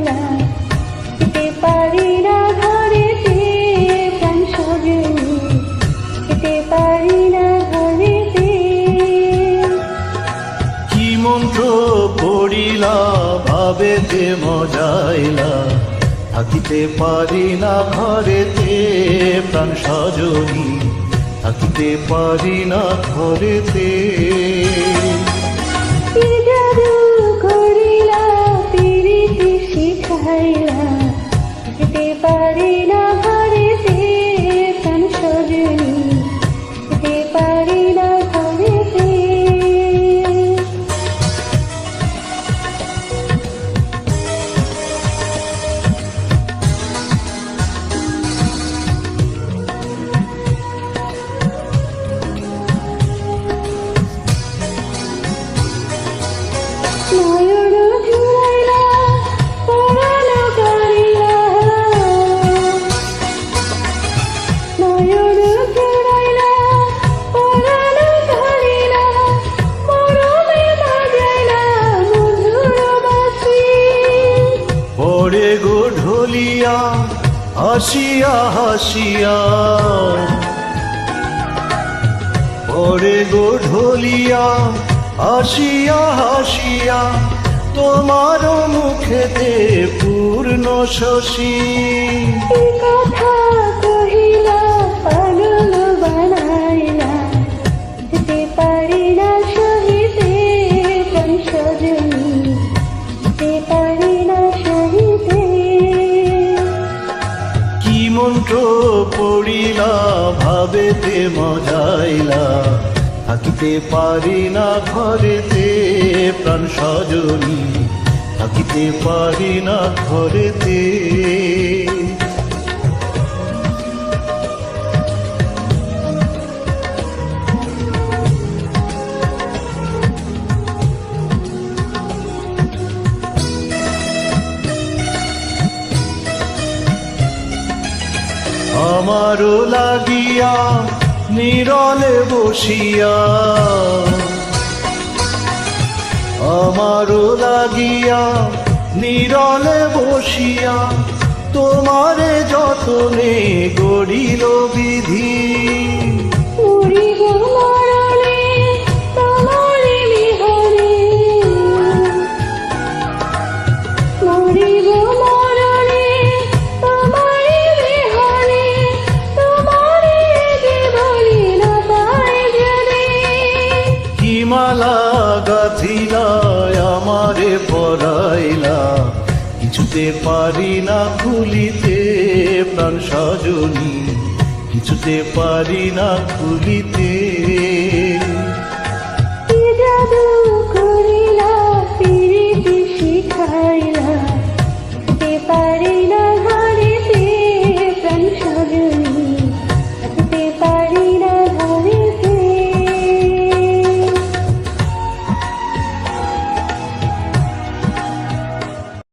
না। পারি না ঘরেতে প্রাণ সজে খেতে পারি না ঘরেতে কি মন্ত্র পড়িলা, ভাবেতে মজাইলা। থাকিতে পারি না ঘরেতে প্রাণ সজনী থাকিতে পারি না ঘরেতে হাসিয়া হাসিয়া। পরে গো ঢলিয়া হাসিয়া হাসিয়া তোমার মুখেতে পূর্ণ শশী। কথা মন্ত্র পড়িলা ভাবেতে মজাইলা। থাকিতে পারি না ঘরেতে প্রাণ সজনী। থাকিতে পারি না ঘরেতে আমারও লাগিয়া নিরলে বসিয়া। আমারও লাগিয়া নিরলে বসিয়া তোমারে যতনে গড়িল বিধি। হিমালা গাথিলা আমারে পরাইলা। কিছুতে পারি না খুলিতে প্রাণ সজনী। কিছুতে পারি না খুলিতে